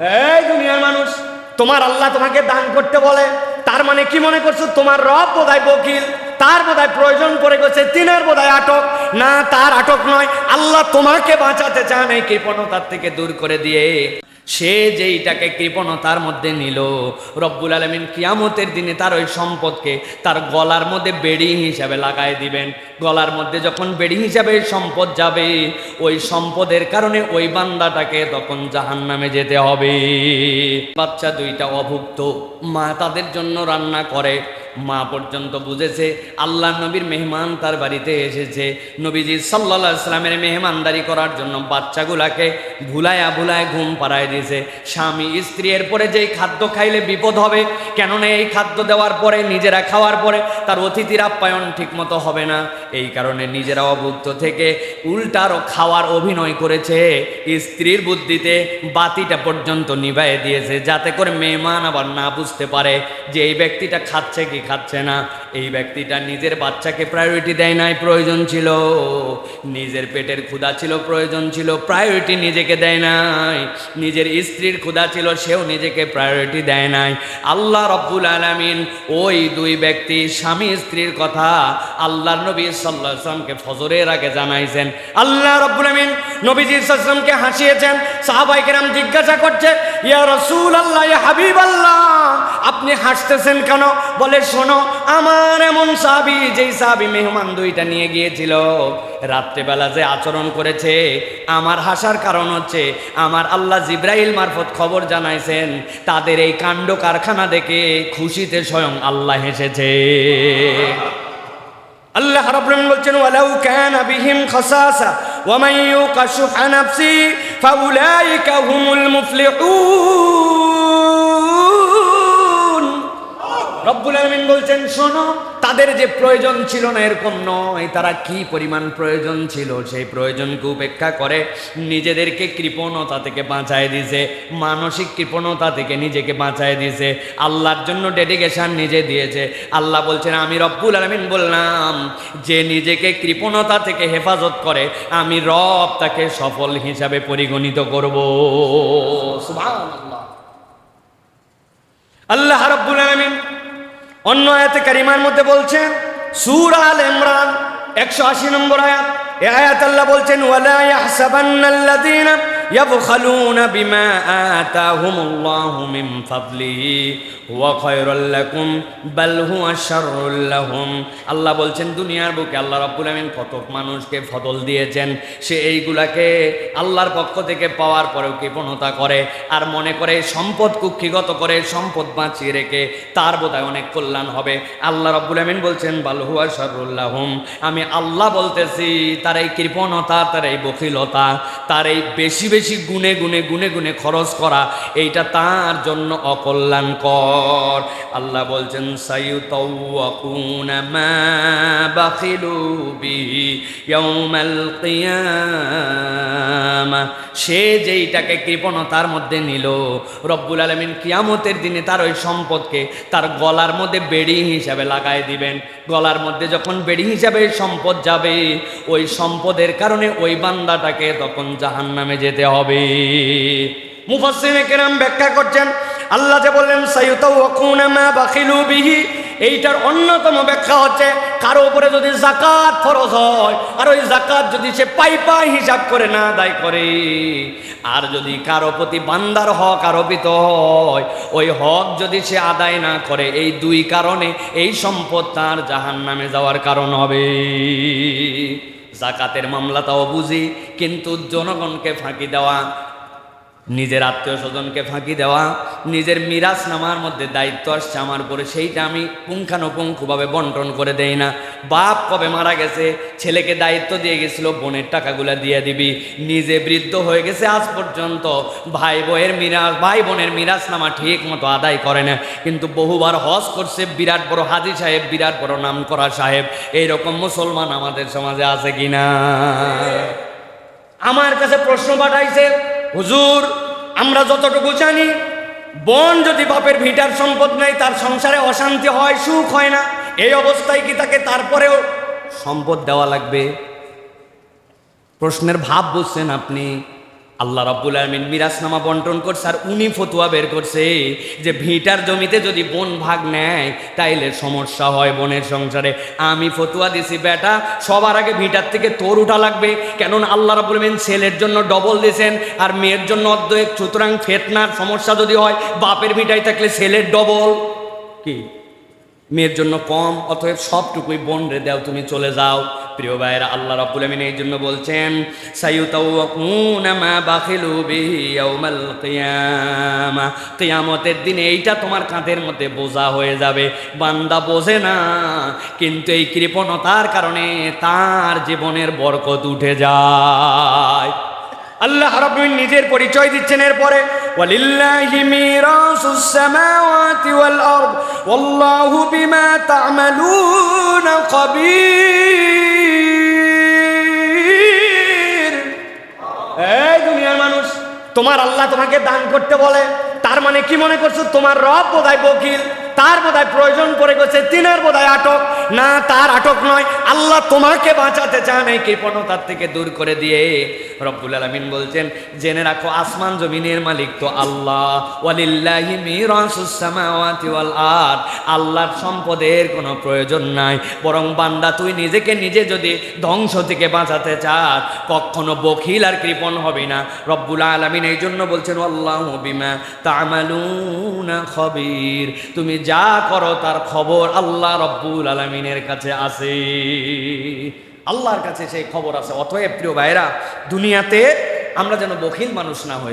এই দুনিয়ার মানুষ, তোমার আল্লাহ তোমাকে দান করতে বলে। তার মানে কি মনে করছ? তোমার রব বোধহয় বকিল, তার বোধহয় প্রয়োজন পড়ে গেছে, তিনের বোধহয় আটক। না, তার আটক নয়, আল্লাহ তোমাকে বাঁচাতে চান এই কৃপণতার থেকে দূর করে দিয়ে। সে যেইটাকে কৃপণতার মধ্যে নিল, রব্বুল আলমিন কিয়ামতের দিনে তার ওই সম্পদকে তার গলার মধ্যে বেড়ি হিসাবে লাগাই দিবেন। গলার মধ্যে যখন বেড়ি হিসাবে সম্পদ যাবে, ওই সম্পদের কারণে ওই বান্দাটাকে তখন জাহান নামে যেতে হবে। বাচ্চা দুইটা অভুক্ত, মা তাদের জন্য রান্না করে মা পর্যন্ত বুঝেছে আল্লাহ নবীর মেহমান তার বাড়িতে এসেছে। নবীজি সাল্লা ইসলামের মেহমানদারি করার জন্য বাচ্চাগুলাকে ভুলায়া ভুলায় ঘুম পাড়ায় দিয়েছে। স্বামী, স্ত্রী, এরপরে যেই খাদ্য খাইলে বিপদ হবে, কেননা এই খাদ্য দেওয়ার পরে, নিজেরা খাওয়ার পরে তার অতিথির আপ্যায়ন ঠিক মতো হবে না। এই কারণে নিজেরা অভুক্ত থেকে উল্টারও খাওয়ার অভিনয় করেছে। স্ত্রীর বুদ্ধিতে বাতিটা পর্যন্ত নিভাইয়ে দিয়েছে, যাতে করে মেহমান আবার না বুঝতে পারে যে এই ব্যক্তিটা খাচ্ছে কি খাচ্ছে না। এই ব্যক্তিটা নিজের বাচ্চাকে প্রায়োরিটি দেয় নাই, প্রয়োজন ছিল। নিজের পেটের ক্ষুধা ছিল, প্রয়োজন ছিল প্রায়োরিটি নিজেকে দেয় নাই। নিজের স্ত্রীর ক্ষুধা ছিল, সেও নিজেকে প্রায়োরিটি দেয় নাই। আল্লাহ রব্বুল আলামিন ওই দুই ব্যক্তি স্বামী স্ত্রীর কথা আল্লাহ নবী সাল্লাহ আসলামকে ফজরের আগে জানাইছেন। আল্লাহ রব্বুল আমিন নবীজি সাল্লামকে হাসিয়েছেন সাহাবাই কেরাম জিজ্ঞাসা করছে, ইয়া রসুল আল্লাহ হাবিব আল্লাহ আপনি হাসতেছেন কেন? বলে, শোনো, আমার এমন সাবি যেই সাবি মেহমান দুইটা নিয়ে গিয়েছিল। রাত্রেবেলা যে আচরণ করেছে, আমার হাসার কারণ হচ্ছে, আমার আল্লাহ জিব্রাইল মারফত খবর জানাইছেন, তাদের এই কাণ্ড কারখানা দেখে খুশিতে স্বয়ং আল্লাহ হেসেছে। আল্লাহ রাব্বুল বলছেন, ওয়ালাউ কানা বিহিম খাসাসা, ওয়া মান ইউকা শুহা নাফসি, ফাউলাইকা হুমুল মুফলিহুন। রব্বুল আলামিন বলছেন, শোনো, তাদের যে প্রয়োজন ছিল না এরকম নয়। তারা কি পরিমাণ প্রয়োজন ছিল? সেই প্রয়োজনকে উপেক্ষা করে নিজেদেরকে কৃপণতা থেকে বাঁচায় দিয়েছে মানসিক কৃপণতা থেকে নিজেকে বাঁচায় দিয়েছে আল্লাহর জন্য ডেডিকেশন নিজে দিয়েছে। আল্লাহ বলছেন, আমি রব্বুল আলমিন বললাম, যে নিজেকে কৃপণতা থেকে হেফাজত করে, আমি রব তাকে সফল হিসাবে পরিগণিত করব। আল্লাহ রাব্বুল আলামিন অন্য আয়াতে কারিমার মধ্যে বলছেন, সুর আল ইমরান 180 নম্বর আয়াত। এ আয়াত আল্লাহ বলছেন, ওয়ালা ইয়াহসাবান্নাল্লাযীনা ইয়াবখালুনা বিমা আতাহুমুল্লাহু মিন ফাদলিহি, হুয়া খায়রুল লাকুম, বাল হুয়া শাররুল লাহুম। আল্লাহ বলছেন, দুনিয়ার বুকে আল্লাহ রাব্বুল আমিন কত মানুষকে ফদল দিয়েছেন, সে এইগুলাকে আল্লাহর পক্ষ থেকে পাওয়ার পরেও কৃপণতা করে, আর মনে করে সম্পদ কুক্ষিগত করে সম্পদ বাঁচিয়ে রেখে তার বোধহয় অনেক কল্যাণ হবে। আল্লাহ রাব্বুল আমিন বলছেন, বাল হুয়া শাররুল আমি আল্লাহ বলতেছি, তার এই কৃপণতা, তার এই বখিলতা, তার এই বেশি বেশি গুনে গুনে গুনে গুনে খরচ করা, এইটা তার জন্য অকল্যাণকর। আল্লাহ বলছেন সে যেইটাকে কৃপণতার মধ্যে নিল, রব্বুল আলমিন কিয়ামতের দিনে তার ওই সম্পদকে তার গলার মধ্যে বেড়ি হিসাবে লাগাই দিবেন। গলার মধ্যে যখন বেড়ি হিসাবে সম্পদ যাবে, ওই সম্পদের কারণে ওই বান্দাটাকে তখন জাহান নামে যেতে হবে। মুফাসসিনে কেরাম ব্যাখ্যা করছেন, আল্লাহ যে বললেন বিহি। এইটার অন্যতম ব্যাখ্যা হচ্ছে, কারও উপরে যদি জাকাত ফরজ হয়, আর ওই জাকাত যদি সে পাই পাই হিসাব করে না আদায় করে, আর যদি কারও প্রতি বান্দার হক আরোপিত হয়, ওই হক যদি সে আদায় না করে, এই দুই কারণে এই সম্পদ তার জাহান নামে যাওয়ার কারণ হবে। জাকাতের মামলাটাও বুঝি কিন্তু জনগণকে ফাঁকি দেওয়া নিজের আত্মীয় স্বজনকে ফাঁকি দেওয়া, নিজের মিরাজ নামার মধ্যে দায়িত্ব আসছে আমার উপরে, সেইটা আমি পুঙ্খানুপুঙ্খভাবে বন্টন করে দেই না। বাপ কবে মারা গেছে, ছেলেকে দায়িত্ব দিয়ে গেছিল, বোনের টাকাগুলো দিয়ে দিবি। নিজে বৃদ্ধ হয়ে গেছে আজ পর্যন্ত, ভাই বইয়ের মিরাজ, ভাই বোনের মিরাজ নামা ঠিক মতো আদায় করে না। কিন্তু বহুবার হজ করছে, বিরাট বড় হাজি সাহেব, বিরাট বড় নাম করা সাহেব। এইরকম মুসলমান আমাদের সমাজে আছে কিনা? আমার কাছে প্রশ্ন পাঠাইছে হুজুর, আমরা যতটুকু জানি, বোন যদি বাপের ভিটার সম্পদ নেই তার সংসারে অশান্তি হয়, সুখ হয় না, এই অবস্থায় কি তাকে তারপরেও সম্পদ দেওয়া লাগবে? প্রশ্নের ভাব বুঝছেন আপনি? আল্লাহ রাব্বুল আলমিন মিরাজনামা বন্টন করছে আর উনি ফতুয়া বের করছে যে ভিটার জমিতে যদি বোন ভাগ নেয়, তাইলে সমস্যা হয় বোনের সংসারে। আমি ফতুয়া দিছি, বেটা, সবার আগে ভিটার থেকে তোর উঠা লাগবে। কেননা আল্লাহ রাব্বুল আলমিন ছেলের জন্য ডবল দিয়েছেন আর মেয়ের জন্য অর্ধেক। সুতরাং ফেতনার সমস্যা যদি হয়, বাপের ভিটায় থাকলে ছেলের ডবল কি? মেয়ের জন্য কম, অতএব সবটুকুই বোন রে দাও, তুমি চলে যাও। প্রিয় ভাইয়েরা, আল্লাহ রাব্বুল আমিন এই জন্য বলছেন সাইয়ুতাওয়াকুনা মা বাখিলু বিহি ইয়াউমাল কিয়ামা। কিয়ামতের দিনে এইটা তোমার কাঁধের মধ্যে বোঝা হয়ে যাবে। বান্দা বোঝে না, কিন্তু এই কৃপণতার কারণে তার জীবনের বরকত উঠে যায়। আল্লাহ নিজের পরিচয় দিচ্ছেন এরপরে মিরাসুস সামাওয়াতি ওয়াল আরদ, ওয়াল্লাহু বিমা তা'মালুনা খাবীর। এই দুনিয়ার মানুষ, তোমার আল্লাহ তোমাকে দান করতে বলে, তার মানে কি মনে করছ? তোমার রব বোধহয় বকিল। তার বোধহয় প্রয়োজন পড়ে গেছে, তিনের বোধহয় আটক। না, তার আটক নয়। আল্লাহ তোমাকে বাঁচাতে চান এই কৃপণতার থেকে দূর করে দিয়ে। রব্বুল আলমিন বলছেন, জেনে রাখো, আসমান জমিনের মালিক তো আল্লাহ। আল্লাহর সম্পদের কোনো প্রয়োজন নাই। বরং বান্দা, তুই নিজেকে নিজে যদি ধ্বংস থেকে বাঁচাতে চাস, কখনো বখিল আর কৃপণ হবে না। রব্বুল আলমিন এই জন্য বলছেন আল্লাহ বিমা তামালুনা খবির। তুমি যা করো তার খবর আল্লাহ রব্বুল আলমিনের কাছে আছে। আল্লাহর কাছে সেই খবর আছে। অতএব প্রিয় ভাইরা দুনিয়াতে আমরা যেন বখিল মানুষ না হই।